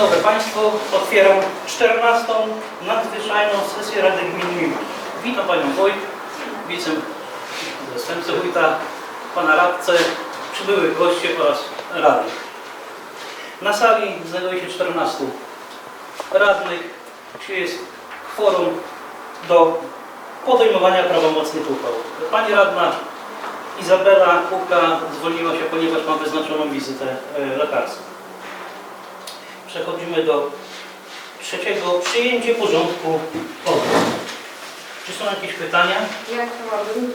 dobry Państwu. Otwieram 14. nadzwyczajną sesję Rady Gminy Miłki. Witam Panią Wójt, wice zastępcę wójta, Pana radcę, przybyłych gości oraz radnych. Na sali znajduje się 14 radnych, czyli jest kworum do podejmowania prawomocnych uchwał. Pani radna Izabela Kuka zwolniła się, ponieważ ma wyznaczoną wizytę e, lekarską. Przechodzimy do trzeciego. Przyjęcie porządku obrad. Czy są jakieś pytania? Ja chciałabym,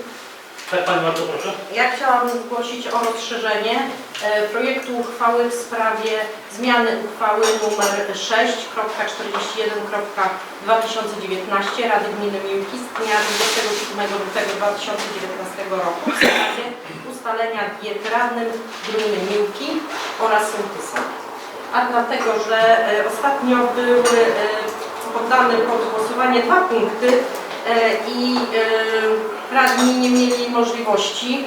Tak, Pani bardzo proszę. ja chciałabym zgłosić o rozszerzenie e, projektu uchwały w sprawie zmiany uchwały nr 6.41.2019 Rady Gminy Miłki z dnia 27 lutego 2019 roku w sprawie ustalenia diety radnym gminy Miłki oraz sołtysa. A dlatego, że e, ostatnio były e, poddane pod głosowanie dwa punkty e, i radni nie mieli możliwości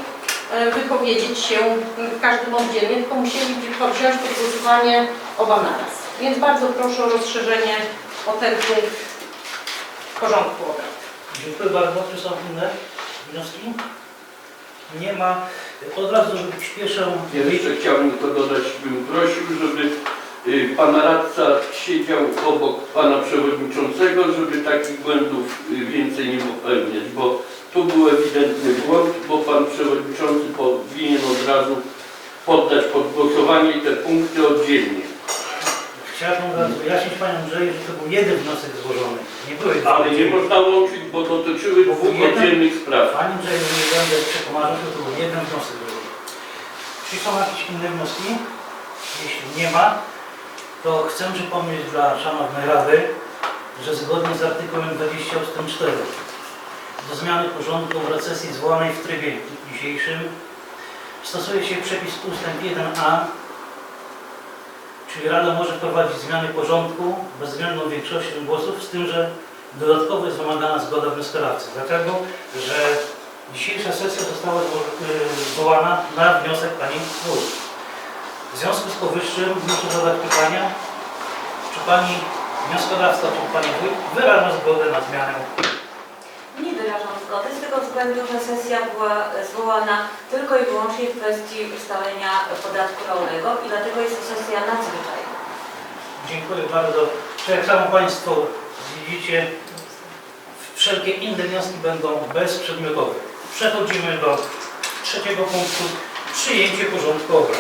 wypowiedzieć się w każdym oddzielnie, tylko musieli wziąć pod głosowanie oba naraz. Więc bardzo proszę o rozszerzenie o ten punkt porządku obrad. Dziękuję bardzo. Czy są inne wnioski? Nie ma. Od razu, żeby śpieszę. Ja jeszcze chciałbym tylko dodać, bym prosił, żeby pan radca siedział obok pana przewodniczącego, żeby takich błędów y, więcej nie popełniać, bo tu był ewidentny błąd, bo pan przewodniczący powinien od razu poddać pod głosowanie te punkty oddzielnie. Chciałbym wyjaśnić Panią Andrzeju, że to był jeden wniosek złożony. Nie były dwa. Ale nie można łączyć, bo dotyczyły dwóch oddzielnych spraw. Pani Andrzeju, nie będę przekonany, że to był jeden wniosek złożony. Czy są jakieś inne wnioski? Jeśli nie ma, to chcę przypomnieć dla Szanownej Rady, że zgodnie z artykułem 20 ust. 4 do zmiany porządku obrad sesji zwołanej w trybie dzisiejszym stosuje się przepis ustęp 1a, czyli Rada może wprowadzić zmiany porządku bezwzględną większością głosów, z tym, że dodatkowo jest wymagana zgoda wnioskodawcy. Dlatego, że dzisiejsza sesja została y, zwołana na wniosek Pani Wójt. W związku z powyższym muszę zadać pytania, czy Pani wnioskodawca, czy Pani wyraża zgodę na zmianę Nie wyrażam zgody z tego względu, że sesja była zwołana tylko i wyłącznie w kwestii ustalenia podatku rolnego i dlatego jest to sesja nadzwyczajna. Dziękuję bardzo. Czy jak samo Państwo widzicie, wszelkie inne wnioski będą bezprzedmiotowe. Przechodzimy do trzeciego punktu. Przyjęcie porządku obrad.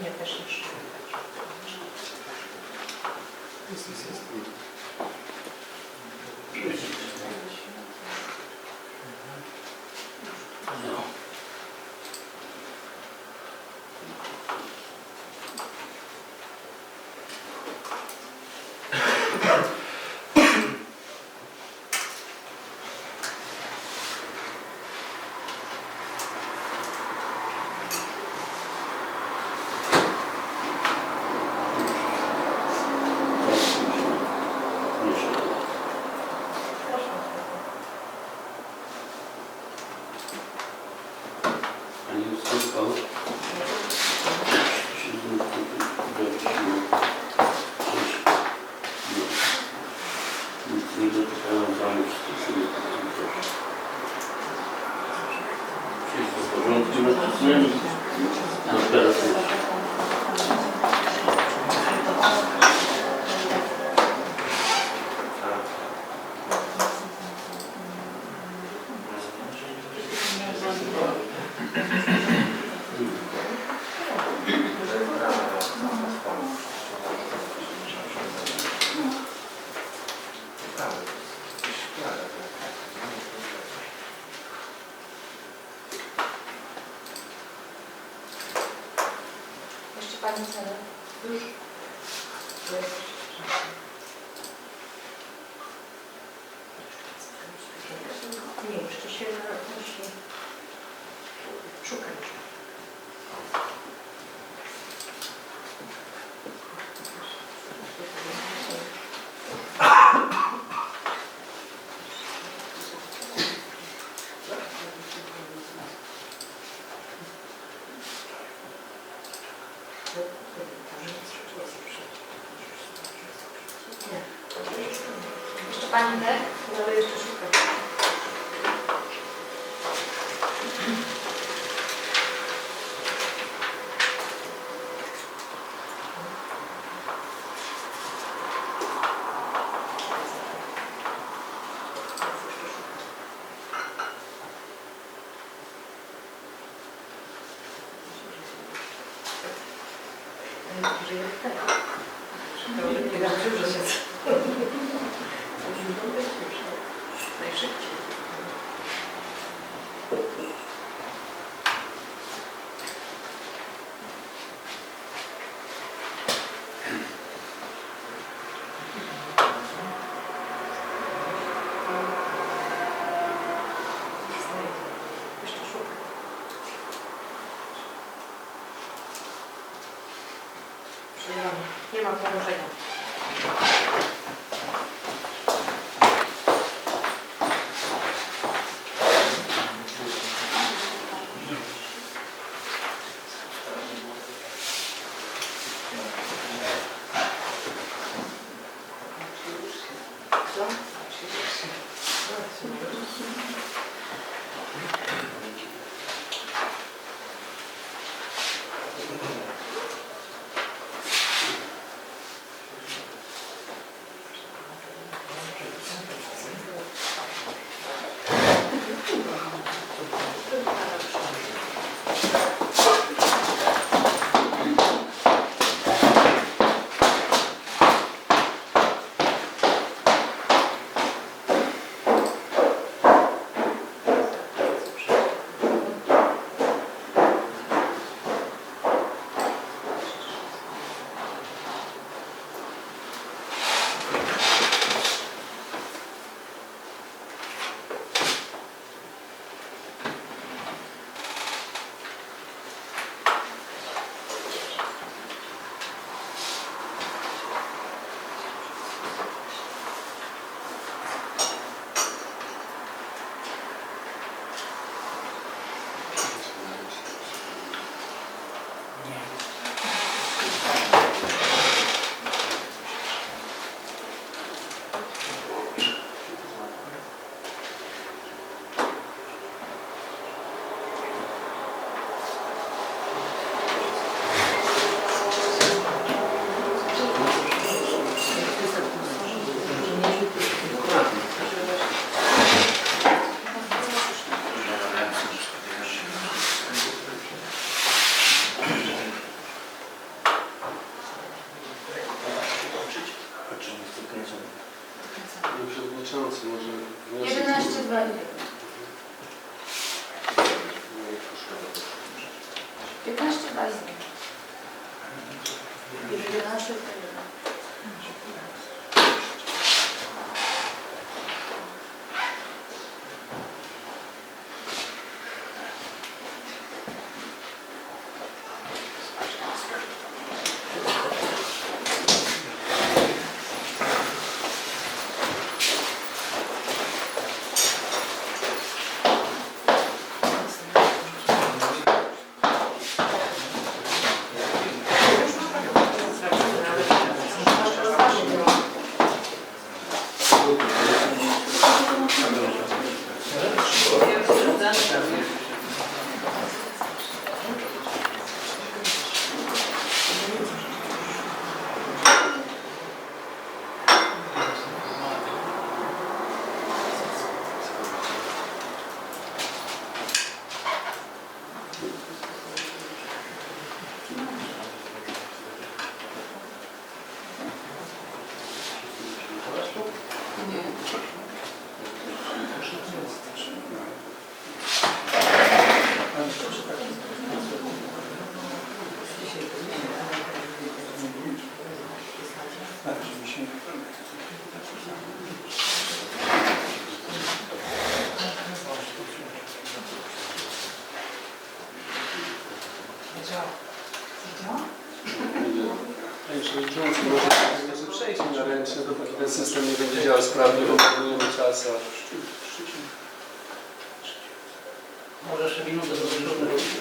Mnie też jeszcze. No. Pani Józefko, się znów tutaj wróciło. No. Nic nie dotykałem danych stosunek. Wszystko w porządku. No teraz. життя. 11 2 15 2 11 Panie Przewodniczący, może, może ręczne, dopóki ten system nie będzie działał sprawnie, bo marnujemy czas, a... Może jeszcze minutę.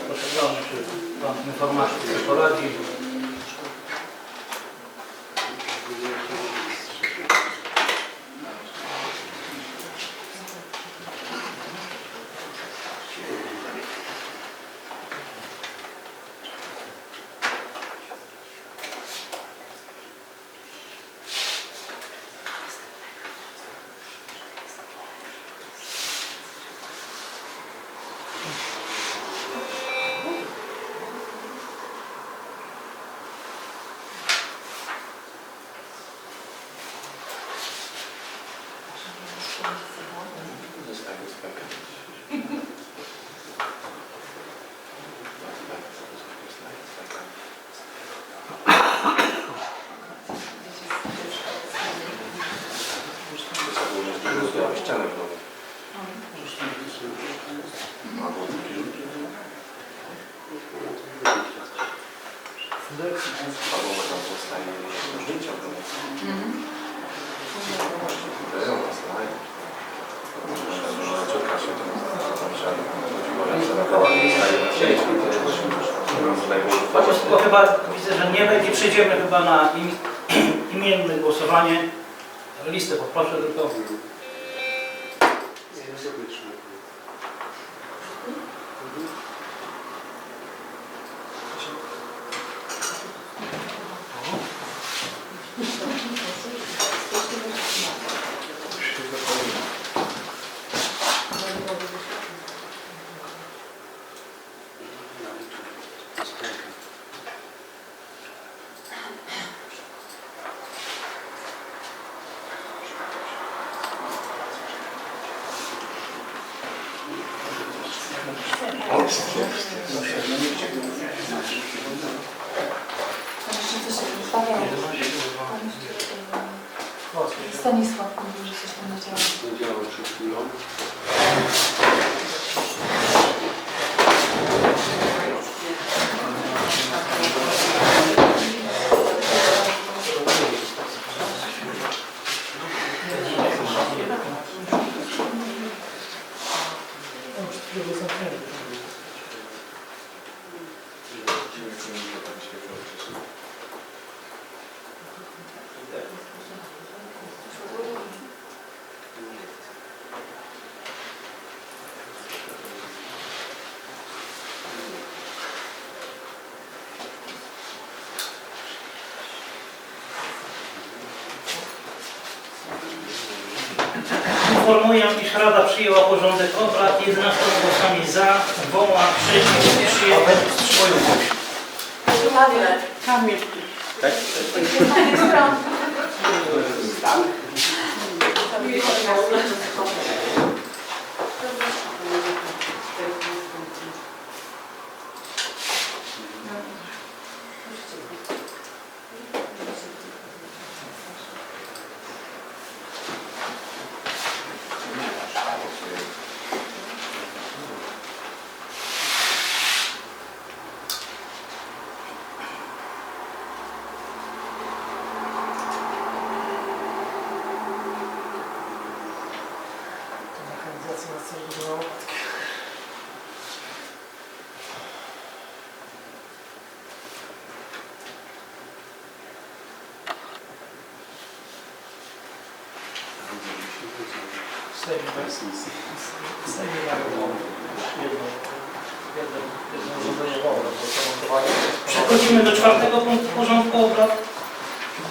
Proszę Pana, czy Pan informacji sobie poradzi. Informuję, iż Rada przyjęła porządek obrad 11 głosami za, dwoma przeciw, przyjęła swoją myśl. Kamil. Przechodzimy do czwartego punktu porządku obrad.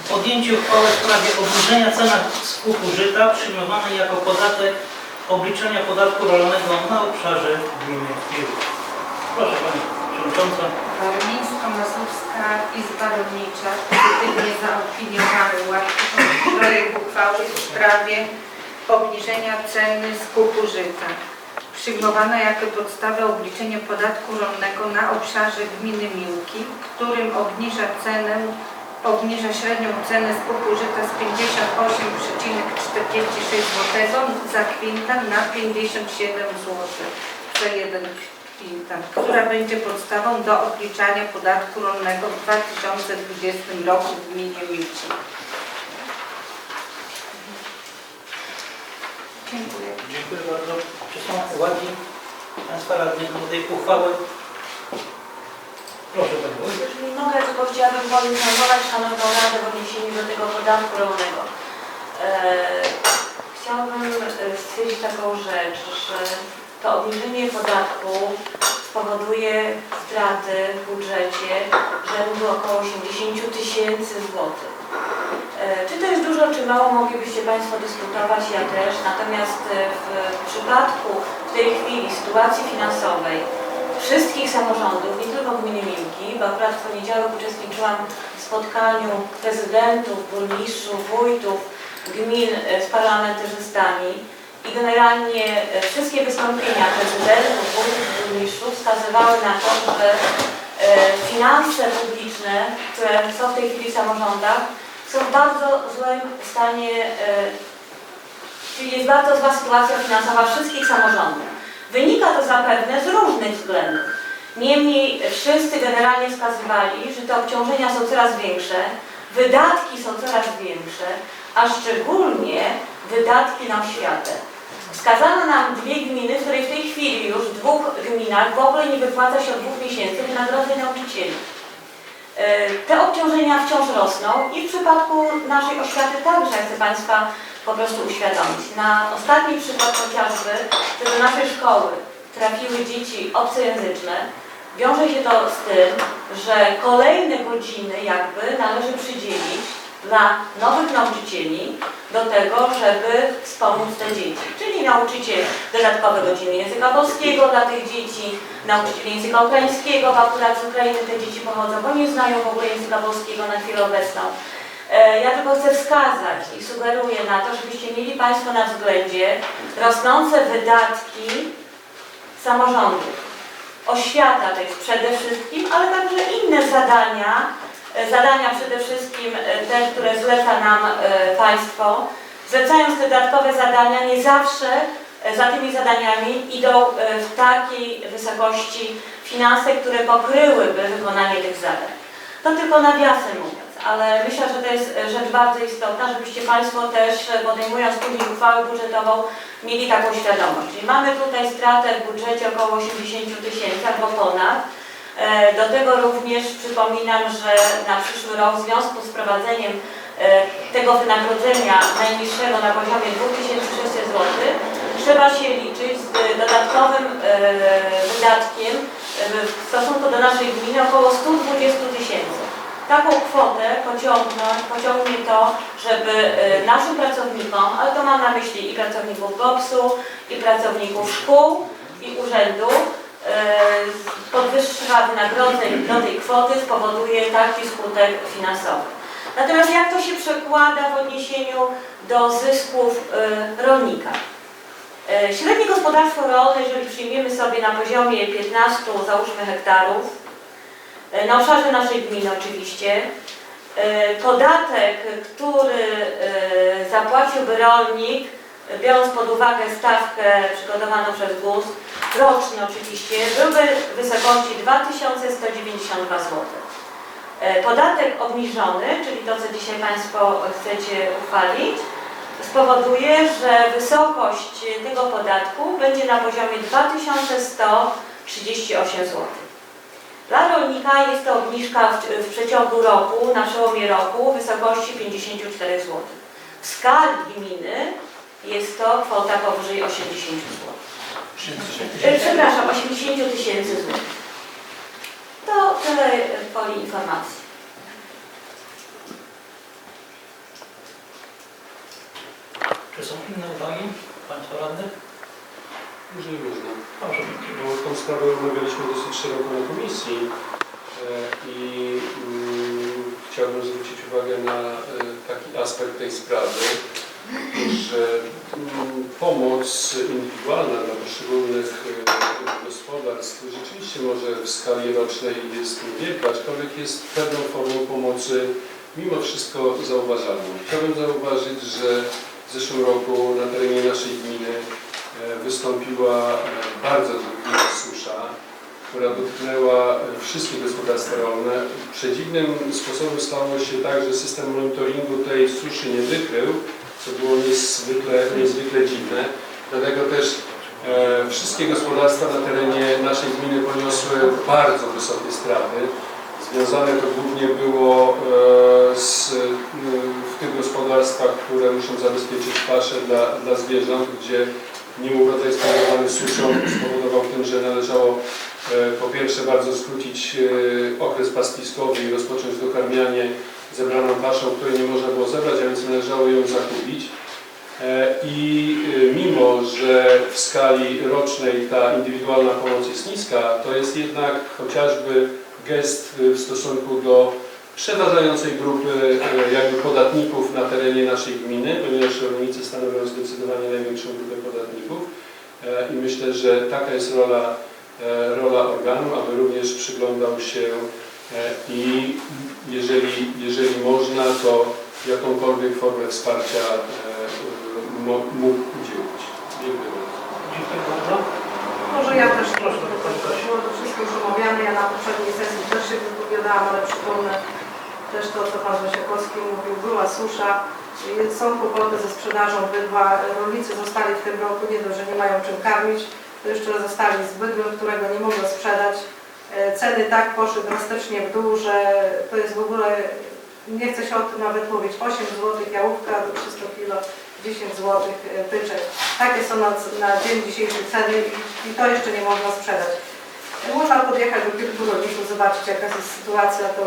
Podjęcie uchwały w sprawie obniżenia ceny skupu żyta przyjmowanej jako podatek obliczenia podatku rolnego na obszarze gminy. Proszę Pani Przewodnicząca. Warmińsko-Mazurska Izba Rolnicza pozytywnie zaopiniowany projekt uchwały w sprawie obniżenia ceny skupu żyta. Przyjmowana jako podstawę obliczenia podatku rolnego na obszarze gminy Miłki, którym obniża cenę obniża średnią cenę skupu żyta z 58,46 zł za kwintal na 57 zł za jeden kwintal, która będzie podstawą do obliczania podatku rolnego w 2020 roku w gminie Milczy. Dziękuję. Dziękuję bardzo. Czy są uwagi Państwa radnych do tej uchwały? Proszę Pani Wójt. Jeżeli mogę, tylko chciałabym poinformować Szanowną Radę w odniesieniu do tego podatku rolnego. E, chciałabym e, stwierdzić taką rzecz, że to obniżenie podatku spowoduje straty w budżecie rzędu około 80 tysięcy złotych. Czy to jest dużo, czy mało, moglibyście Państwo dyskutować, ja też. Natomiast e, w przypadku w tej chwili sytuacji finansowej wszystkich samorządów, nie tylko gminy Miłki, bo akurat w poniedziałek uczestniczyłam w spotkaniu prezydentów, burmistrzów, wójtów gmin e, z parlamentarzystami i generalnie e, wszystkie wystąpienia prezydentów, wójtów, burmistrzów wskazywały na to, że finanse publiczne, które są w tej chwili w samorządach, są w bardzo złym stanie, e, czyli jest bardzo zła sytuacja finansowa wszystkich samorządów. Wynika to zapewne z różnych względów. Niemniej wszyscy generalnie wskazywali, że te obciążenia są coraz większe, wydatki są coraz większe, a szczególnie wydatki na oświatę. Wskazano nam dwie gminy, w której w tej chwili już w dwóch gminach w ogóle nie wypłaca się od dwóch miesięcy wynagrodzeń nauczycieli. E, Te obciążenia wciąż rosną i w przypadku naszej oświaty także chcę Państwa po prostu uświadomić. Na ostatni przykład chociażby, że do naszej szkoły trafiły dzieci obcojęzyczne, wiąże się to z tym, że kolejne godziny jakby należy przydzielić dla nowych nauczycieli do tego, żeby wspomóc te dzieci. Czyli nauczyciel dodatkowe godziny języka polskiego dla tych dzieci, nauczyciel języka ukraińskiego, bo akurat z Ukrainy te dzieci pochodzą, bo nie znają w ogóle języka polskiego na chwilę obecną. E, Ja tylko chcę wskazać i sugeruję na to, żebyście mieli Państwo na względzie rosnące wydatki samorządów. Oświata to jest przede wszystkim, ale także inne zadania, e, zadania przede wszystkim e, te, które zleca nam państwo. Zlecając te dodatkowe zadania, nie zawsze e, za tymi zadaniami idą e, w takiej wysokości finanse, które pokryłyby wykonanie tych zadań. To tylko nawiasem mówiąc, ale myślę, że to jest rzecz bardzo istotna, żebyście Państwo też e, podejmując później uchwałę budżetową mieli taką świadomość. Czyli mamy tutaj stratę w budżecie około 80 tysięcy albo ponad. Do tego również przypominam, że na przyszły rok w związku z wprowadzeniem e, tego wynagrodzenia najniższego na poziomie 2600 zł trzeba się liczyć z dodatkowym e, wydatkiem e, w stosunku do naszej gminy około 120 tysięcy. Taką kwotę pociągnąć, pociągnie to, żeby e, naszym pracownikom, ale to mam na myśli i pracowników GOPS-u, i pracowników szkół, i urzędów, e, podwyższa wynagrodzeń do tej kwoty spowoduje taki skutek finansowy. Natomiast jak to się przekłada w odniesieniu do zysków e, rolnika? E, Średnie gospodarstwo rolne, jeżeli przyjmiemy sobie na poziomie 15, załóżmy hektarów, e, na obszarze naszej gminy oczywiście, podatek, który zapłaciłby rolnik, biorąc pod uwagę stawkę przygotowaną przez GUS, roczny oczywiście, byłby w wysokości 2192 zł. E, Podatek obniżony, czyli to, co dzisiaj Państwo chcecie uchwalić, spowoduje, że wysokość tego podatku będzie na poziomie 2138 zł. Dla rolnika jest to obniżka w, w przeciągu roku, na przełomie roku, w wysokości 54 zł. W skali gminy jest to kwota powyżej 80 zł. E, Przepraszam, 80 tysięcy złotych. To tyle w poli informacji. Czy są inne uwagi Państwa radnych? Jeżeli można. Proszę. Bo tą sprawę omawialiśmy dosyć szeroko na komisji e, i mm, chciałbym zwrócić uwagę na e, taki aspekt tej sprawy, że pomoc indywidualna dla poszczególnych e, gospodarstw rzeczywiście może w skali rocznej jest niewielka, aczkolwiek jest pewną formą pomocy mimo wszystko zauważalną. Chciałbym zauważyć, że w zeszłym roku na terenie naszej gminy e, wystąpiła e, bardzo dotkliwa susza, która dotknęła wszystkie gospodarstwa rolne. Przedziwnym sposobem stało się tak, że system monitoringu tej suszy nie wykrył, co było niezwykle, niezwykle dziwne. Dlatego też e, wszystkie gospodarstwa na terenie naszej gminy poniosły bardzo wysokie straty. Związane to głównie było e, z, e, w tych gospodarstwach, które muszą zabezpieczyć pasze dla, dla zwierząt, gdzie nieurodzaj spowodowany suszą spowodował tym, że należało e, po pierwsze bardzo skrócić e, okres pastwiskowy i rozpocząć dokarmianie zebraną paszą, której nie można było zebrać, a więc należało ją zakupić. E, I e, mimo, że w skali rocznej ta indywidualna pomoc jest niska, to jest jednak chociażby gest e, w stosunku do przeważającej grupy jakby podatników na terenie naszej gminy, ponieważ rolnicy stanowią zdecydowanie największą grupę podatników. I myślę, że taka jest rola, rola organu, aby również przyglądał się i jeżeli, jeżeli można, to jakąkolwiek formę wsparcia e, mógł udzielić. Dziękuję bardzo. Dziękuję bardzo. Może ja też Proszę, Kasiu. to wszystko już omawiałam. poprzedniej sesji też się wypowiadałam, ale przypomnę też to, co Pan Wasiakowski mówił, była susza, są kłopoty ze sprzedażą bydła, rolnicy zostali w tym roku, nie dość, że nie mają czym karmić, to jeszcze zostali z bydłem, którego nie mogą sprzedać. E, Ceny tak poszły drastycznie w dół, że to jest w ogóle, nie chcę się o tym nawet mówić, 8 zł jałówka do 300 kg, 10 zł byczek. Takie są na, na dzień dzisiejszy ceny i, i to jeszcze nie można sprzedać. Można podjechać do kilku rolników, zobaczyć jaka jest sytuacja, to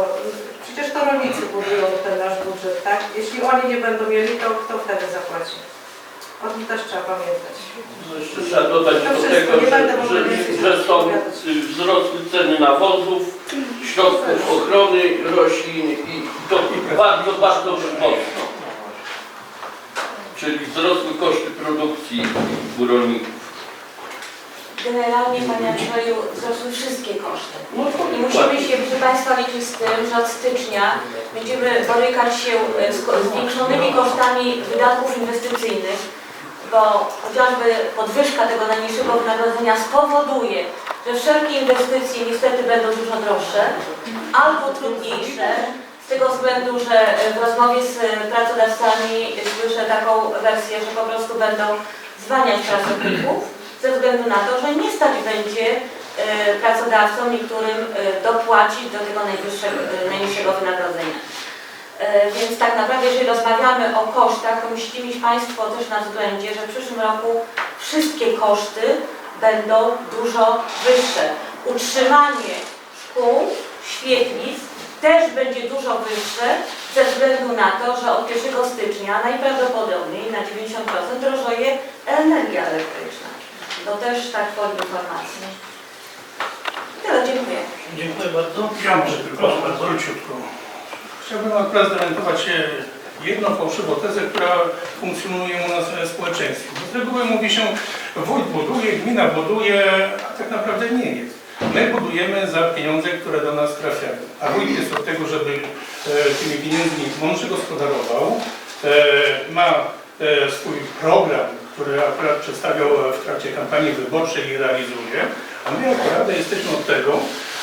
przecież to rolnicy budują ten nasz budżet, tak? Jeśli oni nie będą mieli, to kto wtedy zapłaci? O tym też trzeba pamiętać. No jeszcze trzeba dodać To do wszystko, tego, nie będę że, że, więcej że są opowiadać. y, wzrosły ceny nawozów, środków ochrony roślin i to bardzo, bardzo mocno. Czyli wzrosły koszty produkcji u rolników. Generalnie, Panie Andrzeju, wzrosły wszystkie koszty. No I musimy się, proszę Państwa, liczyć z tym, że od stycznia będziemy borykać się e, z ko- zwiększonymi kosztami wydatków inwestycyjnych, bo chociażby podwyżka tego najniższego wynagrodzenia spowoduje, że wszelkie inwestycje niestety będą dużo droższe albo trudniejsze, z tego względu, że e, w rozmowie z e, pracodawcami słyszę taką wersję, że po prostu będą zwalniać pracowników ze względu na to, że nie stać będzie e, pracodawcom niektórym dopłacić do tego najniższego wynagrodzenia. E, Więc tak naprawdę, jeżeli rozmawiamy o kosztach, to musicie mieć Państwo też na względzie, że w przyszłym roku wszystkie koszty będą dużo wyższe. Utrzymanie szkół, świetlic też będzie dużo wyższe ze względu na to, że od 1 stycznia najprawdopodobniej na 90% drożeje energia elektryczna. To też tak pod informację. Tyle, dziękuję. Dziękuję bardzo. Ja może tylko bardzo. króciutko. Chciałbym akurat zdementować e, jedną fałszywą tezę, która funkcjonuje u nas w społeczeństwie. Z reguły mówi się, wójt buduje, gmina buduje, a tak naprawdę nie jest. My budujemy za pieniądze, które do nas trafiają. A wójt jest od tego, żeby e, tymi pieniędzmi mądrze gospodarował, e, ma e, swój program, który akurat przedstawiał w trakcie kampanii wyborczej i realizuje, a my jako Rada jesteśmy od tego,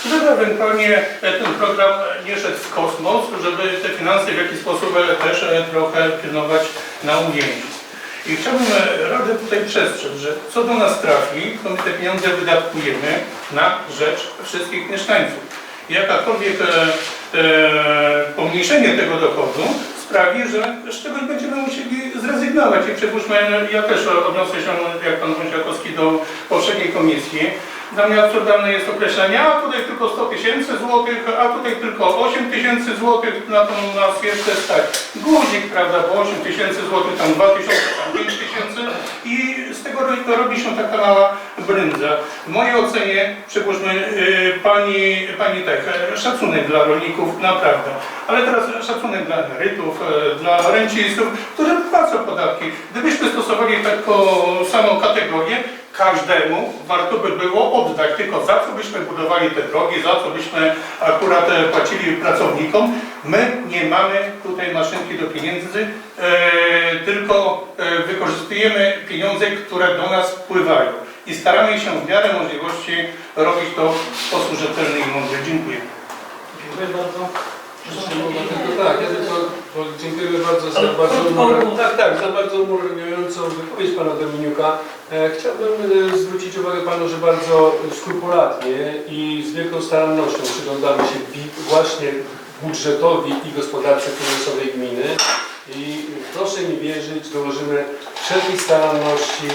żeby ewentualnie e, ten program nie szedł w kosmos, żeby te finanse w jakiś sposób e, też e, trochę pilnować na ujęciu. I chciałbym Radę tutaj przestrzec, że co do nas trafi, to my te pieniądze wydatkujemy na rzecz wszystkich mieszkańców. Jakakolwiek e, e, pomniejszenie tego dochodu sprawi, że z czegoś będziemy musieli zrezygnować. I przypuśćmy, ja też odniosę się, jak pan Wąsiakowski, do poprzedniej komisji. Dla mnie absurdalne jest określenie, a tutaj tylko 100 tysięcy złotych, a tutaj tylko 8 tysięcy złotych, na to nas jeszcze stać. Guzik, prawda, bo 8 tysięcy złotych, tam 2 tysiące, tam 5 tysięcy i z tego ro- robi się taka mała brędza. W mojej ocenie, przypuśćmy, yy, pani, pani tak, e, szacunek dla rolników, naprawdę. Ale teraz szacunek dla emerytów, e, dla rencistów, którzy płacą podatki. Gdybyśmy stosowali taką samą kategorię, każdemu warto by było oddać, tylko za co byśmy budowali te drogi, za co byśmy akurat e, płacili pracownikom. My nie mamy tutaj maszynki do pieniędzy, e, tylko e, wykorzystujemy pieniądze, które do nas wpływają i staramy się w miarę możliwości robić to w sposób rzetelny i mądry. Dziękuję. Dziękuję bardzo. Tak, ja tylko dziękujemy bardzo za Ale bardzo krótko, tak, tak, za bardzo umoralniającą wypowiedź pana Dominiuka. E, chciałbym e, zwrócić uwagę panu, że bardzo skrupulatnie i z wielką starannością przyglądamy się bi- właśnie budżetowi i gospodarce finansowej gminy i proszę mi wierzyć, dołożymy wszelkiej staranności,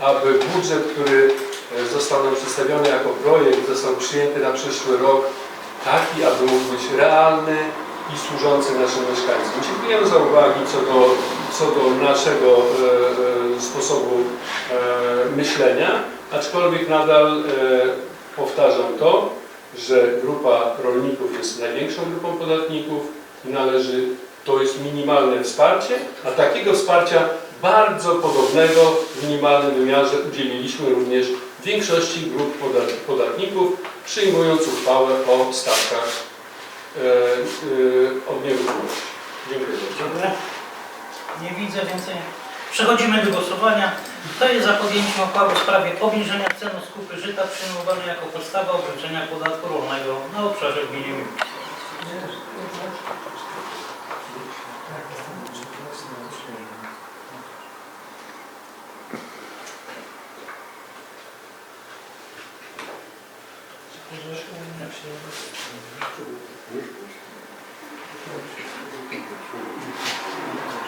aby budżet, który e, został nam przedstawiony jako projekt, został przyjęty na przyszły rok, taki, aby mógł być realny i służący naszym mieszkańcom. Dziękujemy za uwagi co do, co do naszego e, e, sposobu e, myślenia, aczkolwiek nadal e, powtarzam to, że grupa rolników jest największą grupą podatników i należy, to jest minimalne wsparcie, a takiego wsparcia bardzo podobnego w minimalnym wymiarze udzieliliśmy również większości grup podat- podatników, przyjmując uchwałę o stawkach e, e, od nieruchomości. Dziękuję bardzo. Dziękuję. Nie widzę więcej Przechodzimy do głosowania. Kto jest za podjęciem uchwały w sprawie obniżenia ceny skupy żyta przyjmowanej jako podstawa obliczenia podatku rolnego na obszarze gminy Miłki? Thank you.